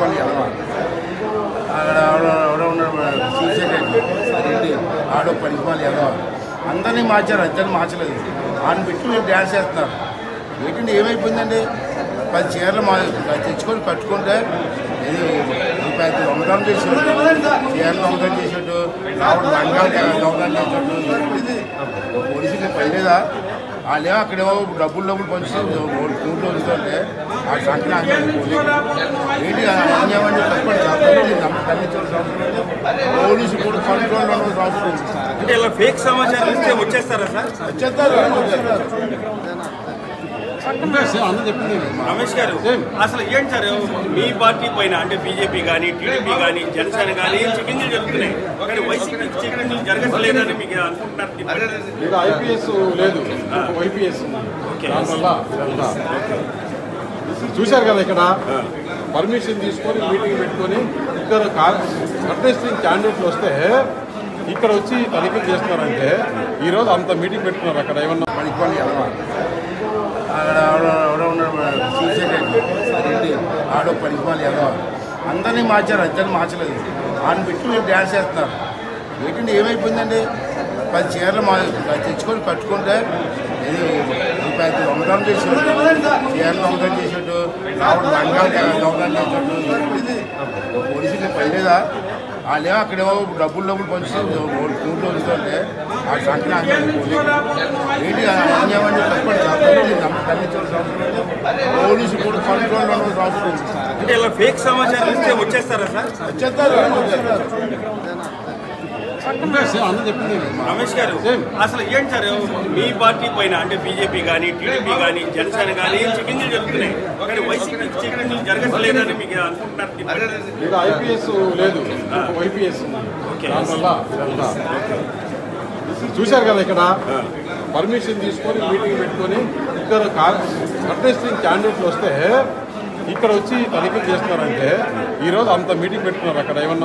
పనికిమాలి ఎదవ అక్కడ ఎవడో ఉన్నాడు శ్రీశైలం రెడ్డి ఆడో పనికిమాలి ఎదవ అందరినీ మార్చారు అద్దరిని మార్చలేదు. ఆయన పెట్టి మీరు డ్యాన్స్ చేస్తున్నారు. ఏంటంటే ఏమైపోయిందండి? పది చీరలు మా తెచ్చుకొని కట్టుకుంటే ఇది రూపాయలు దొంగతనం చేసాడు చీరలు దొంగతనం చేసాడు రావడం లంగాలు దొంగతనం చేసాడు ఇది పోలీసులు పైలేదా? వాళ్ళేమో అక్కడేమో డబ్బులు డబ్బులు పంచుతుంది కూర్లో ఉంటుంటే ఆ సంక్రాంతి ఏంటి ఏం లేదు పోలీసు కూడా ఉంది అంటే ఇలా ఫేక్ సమాచారం ఇస్తే వచ్చేస్తారా సార్? వచ్చేస్తారు రమేష్ గారు అసలు ఏంటి సార్ మీ పార్టీ పైన అంటే బీజేపీ కానీ టీడీపీ కానీ జనసేన కానీ చెకింగ్లు జరుగుతున్నాయి? కానీ వైసీపీ చెకింగ్లు జరగట్లేదని మీకు అనుకుంటున్నారు ఐపీఎస్ లేదు. దానివల్ల ఇదంతా చూశారు కదా ఇక్కడ? పర్మిషన్ తీసుకొని మీటింగ్ పెట్టుకొని ఇద్దరు కంటెస్టింగ్ క్యాండిడేట్లు వస్తే ఇక్కడ వచ్చి తనిఖీ చేస్తున్నారంటే ఈరోజు అంత మీటింగ్ పెట్టుకున్నారు అక్కడ ఏమన్నా? పనికిమాలి అక్కడ ఎవడో ఆడో పనికిమాలి ఎదవ అందరినీ మార్చారు అద్దరిని మార్చలేదు. ఆయన పెట్టి మీరు డ్యాన్స్ చేస్తున్నారు. ఏంటంటే ఏమైపోయిందండి? పది చీరలు మా తెచ్చుకొని కట్టుకుంటే ఇది రూపాయలు దొంగతనం చేసాడు చీరలు దొంగతనం చేసాడు రావడం లంగాలు దొంగతనం చేసాడు ఇది పోలీసులు పైలేదా? వాళ్ళేమో అక్కడేమో డబ్బులు డబ్బులు పంచుతుంది కూర్లో ఉంటుంటే ఆ సంఖ్య ఏంటి అవసరం లేదు పోలీసు కూడా అవసరం ఉంది అంటే ఇలా ఫేక్ సమాచారం ఇస్తే వచ్చేస్తారా సార్? వచ్చేస్తారు. రమేష్ గారు అసలు ఏంటి సార్? మీ పార్టీ పైన అంటే బీజేపీ కానీ టీడీపీ కానీ జనసేన కానీ చెకింగ్లు జరుగుతున్నాయి? కానీ వైసీపీ చెకింగ్లు జరగట్లేదని మీకు అనుకుంటున్నారు? ఇక్కడ ఐపీఎస్ లేదు. వైపీఎస్ చూశారు కదా ఇక్కడ? పర్మిషన్ తీసుకొని మీటింగ్ పెట్టుకొని ఇద్దరు కంటెస్టింగ్ క్యాండిడేట్లు వస్తే ఇక్కడ వచ్చి తనిఖీ చేస్తున్నారంటే ఈరోజు అంత మీటింగ్ పెట్టుకున్నారు అక్కడ. ఏమన్నా